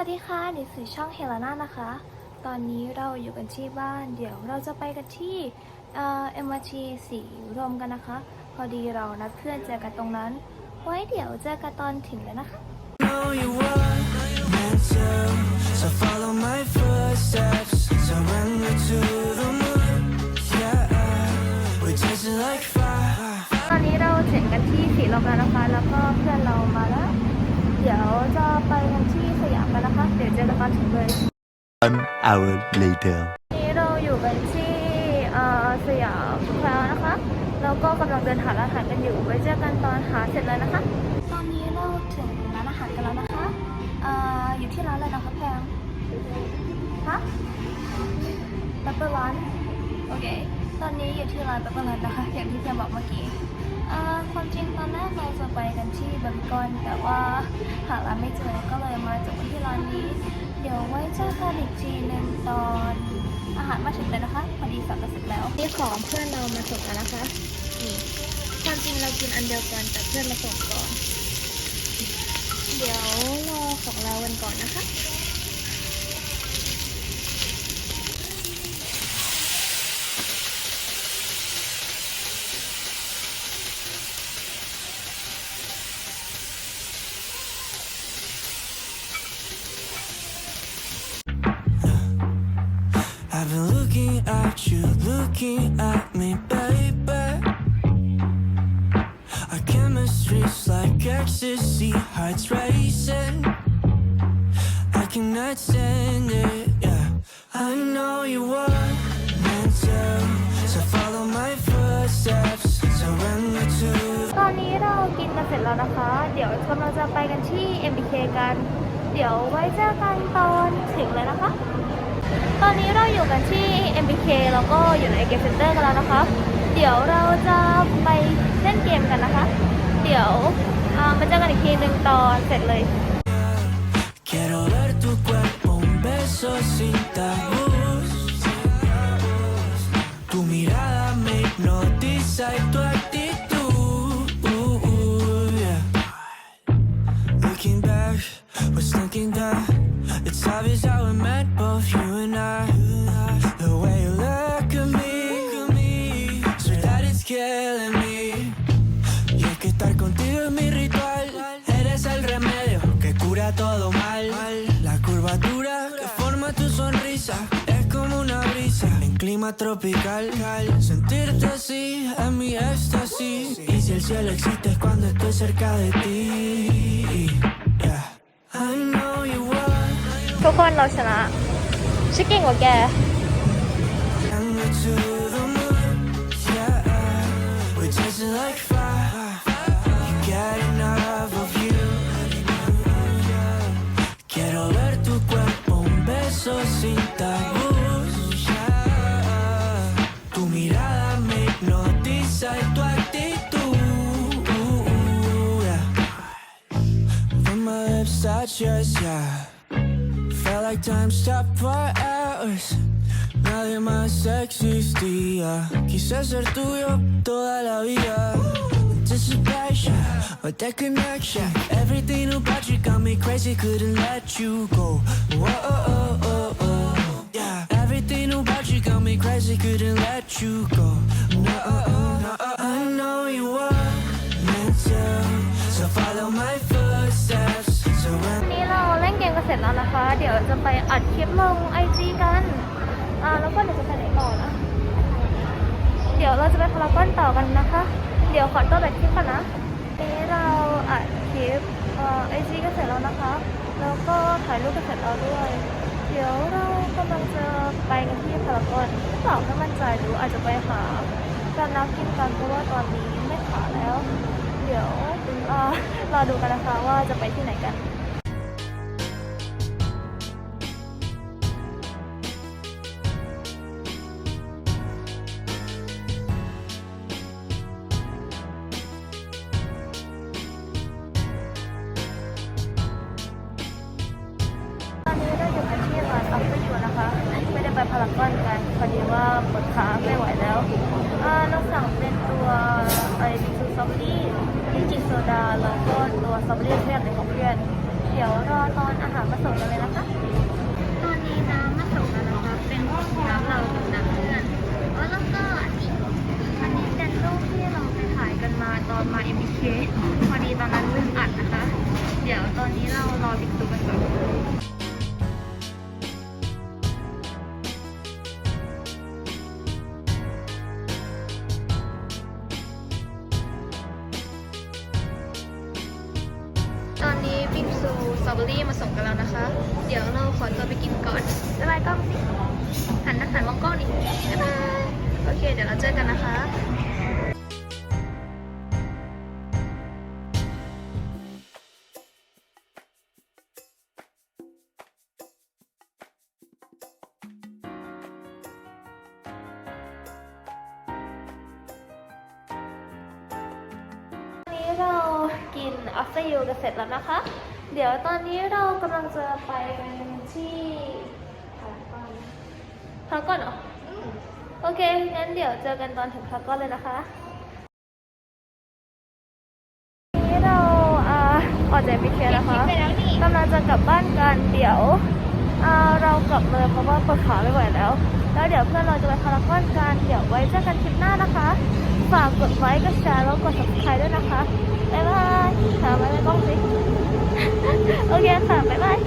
วัสดีค่ะนี่คือช่องเฮลาน่านะคะ ตอนนี้เราอยู่กันที่บ้าน เดี๋ยวเราจะไปกันที่เอ่อ MRT สีรวมกันนะคะ พอดีเรานัดเพื่อนเจอกันตรงนั้น ไว้เดี๋ยวเจอกันตอนถึงเลยนะคะ know you were meant to. So follow my footsteps. Surrender to the moon. Yeah, we're dancing like fire. ตอนนี้เราถึงกันที่สีลมแล้วนะคะ แล้วก็เพื่อนเรามาแล้ว เดี๋ยวจะไปกันที่สยาม กันนะคะ เดี๋ยวเจอกันตอนถึงเลย One hour later. วันนี้เราอยู่กันที่เอ่อสยามแล้วนะคะ แล้วก็กำลังเดินหาร้านอาหารกันอยู่ ไว้เจอกันตอนหาเสร็จเลยนะคะ ตอนนี้เราถึงร้านอาหารกันแล้วนะคะเอ่ออยู่ที่ร้านอะไรนะคะแพงฮะเปปเปอร์ร้านโอเค ตอนนี้อยู่ที่ร้านเปปเปอร์ร้านนะคะ อย่างที่แพงบอกเมื่อกี้เอ่อ ความจริงตอนแรกเราจะไปกันที่บาร์บีคอน แต่ว่าหาร้านไม่เจอก็เลยมาจบที่ร้านนี้ เดี๋ยวไว้เจอกันอีกทีหนึ่งตอนอาหารมาถึงเลยนะคะพอดีสั่งเสร็จแล้วนี่ของเพื่อนเรามาส่งแล้วนะคะนี่ความจริงเรากินอันเดียวกันแต่เพื่อนมาส่งก่อน เดี๋ยวรอของเรากันก่อนนะคะ at you, looking at me, baby. Our chemistry's like ecstasy, hearts racing. I cannot stand it, yeah. I know you were meant to, so follow my footsteps, surrender to ตอนนี้เรากินกันเสร็จแล้วนะคะ เดี๋ยวกำลังจะไปกันที่ MBK กัน เดี๋ยวไว้เจอกันตอนถึงเลยนะคะ ตอนนี้เราอยู่กันที่ MBK แล้วก็อยู่ในเกมเซ็นเตอร์กันแล้วนะคะ เดี๋ยวเราจะไปเล่นเกมกันนะคะ เดี๋ยวมาเจอกันอีกทีหนึ่งตอนเสร็จเลย Back, was thinking that it's obvious how we met both you and I. The way you look at me, so that it's killing me. Y es que estar contigo es mi ritual. Eres el remedio que cura todo mal. La curvatura que forma tu sonrisa es como una brisa en clima tropical. Sentirte así es mi éxtasis. Y si el cielo existe es cuando estoy cerca de ti. ทุกคนเราชนะชิคเก่งกว่าแก Felt like time stopped for hours. Nadie más existía. Quise ser tuyo toda la vida. Anticipation, but that connection. Everything about you got me crazy. Couldn't let you go. Whoa, oh, oh, oh, oh. Yeah. Everything about you got me crazy. Couldn't let you go. No, แล้วนะคะ เดี๋ยวจะไปอัดคลิปลงไอจีกันอ่าแล้วก็เดี๋ยวจะไปไหนต่อนะ เดี๋ยวเราจะไปพารากอนต่อกันนะคะ เดี๋ยวขอตัวไปคลิปก่อนนะนี้เราอัดคลิปไอจีก็เสร็จแล้วนะคะ แล้วก็ถ่ายรูปก็เสร็จแล้วด้วย เดี๋ยวเรากำลังจะไปกันที่พารากอนหรือเปล่าไม่มั่นใจหรืออาจจะไปหาการน้ำกินกันเพราะว่าตอนนี้ไม่ขาแล้ว เดี๋ยวเรอดูกันนะคะว่าจะไปที่ไหนกัน ไปพารากอนกันพอดีว่าปวดขาไม่ไหวแล้วเราสั่งเป็นตัวไอบิซูซอฟตี้ที่จิโซดาแล้วก็ตัวซอฟตี้เพื่อนในของเพื่อน เดี๋ยวรอตอนอาหารมาส่งกันเลยนะคะ ตอนนี้น้ำมาส่งแล้วนะคะเป็นน้ำเรากับน้ำเพื่อนแล้วก็อันนี้อันนี้เป็นรูปที่เราไปถ่ายกันมาตอนมาเอ็มบีเค อเบอรี่มาส่งกันแล้วนะคะ เดี๋ยวเราขอตัวไปกินก่อนบ๊ายบายกล้องสิหันนะหันมองกล้องดิบ๊ายบายโอเค เดี๋ยวเราเจอกันนะคะตอนนี้เรากิน after you กันเสร็จแล้วนะคะ เดี๋ยวตอนนี้เรากำลังจะไปกันที่พารากอนพารากอนเหรออโอเค งั้นเดี๋ยวเจอกันตอนถึงพารากอนเลยนะคะวันนี้เราอ่าออกจากบิเทียนะคะกำลังจะกลับบ้านกัน เดี๋ยวอ่าเรากลับเลยเพราะว่าปวดขาไม่ไหวแล้ว แล้วเดี๋ยวเพื่อนเราจะไปพารากอนกัน เดี๋ยวไว้เจอกันคลิปหน้านะคะ ฝากกดไลค์ กดแชร์ แล้วกด subscribe ด้วยนะคะ บ๊ายบายค่ะบ๊ายบายกล้องสิโอเคค่ะบ๊ายบาย